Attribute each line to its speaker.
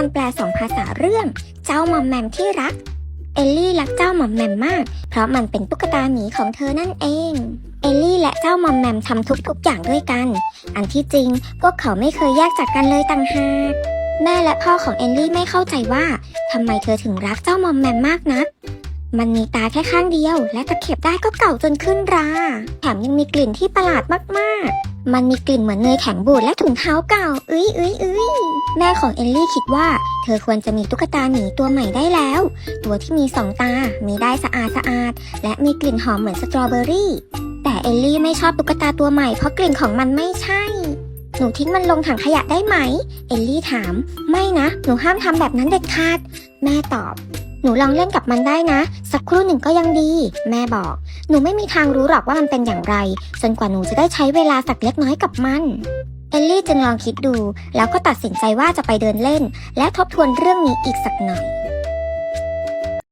Speaker 1: การแปลสองภาษาเรื่อง เจ้าหมอมแหมมที่รัก เอลลี่รักเจ้าหมอมแหมมมาก เพราะมันเป็นตุ๊กตาหมีของเธอนั่นเอง เอลลี่และเจ้าหมอมแหมมทำทุกๆอย่างด้วยกัน อันที่จริงพวกเขาไม่เคยแยกจากกันเลยต่างหากแม่และพ่อของเอลลี่ไม่เข้าใจว่าทำไมเธอถึงรักเจ้าหมอมแมมมากนัก มันมีตาแค่ข้างเดียว และตะเข็บได้ก็เก่าจนขึ้นรา แถมยังมีกลิ่นที่ประหลาดมากๆ มันมีกลิ่นเหมือนเนยแข็งบูดและถุงเท้าเก่าเอ้ยเอ้ยเอ้ยแม่ของเอลลี่คิดว่า เธอควรจะมีตุ๊กตาหมีตัวใหม่ได้แล้ว ตัวที่มีสองตา มีได้สะอาดสะอาด และมีกลิ่นหอมเหมือนสตรอเบอรี่ แต่เอลลี่ไม่ชอบตุ๊กตาตัวใหม่เพราะกลิ่นของมันไม่ใช่หนูทิ้งมันลงถังขยะได้ไหม เอลลี่ถาม ไม่นะ หนูห้ามทำแบบนั้นเด็ดขาด แม่ตอบ หนูลองเล่นกับมันได้นะ สักครู่หนึ่งก็ยังดี แม่บอก หนูไม่มีทางรู้หรอกว่ามันเป็นอย่างไร จนกว่าหนูจะได้ใช้เวลาสักเล็กน้อยกับมัน เอลลี่จึงลองคิดดู แล้วก็ตัดสินใจว่าจะไปเดินเล่น และทบทวนเรื่องนี้อีกสักหน่อย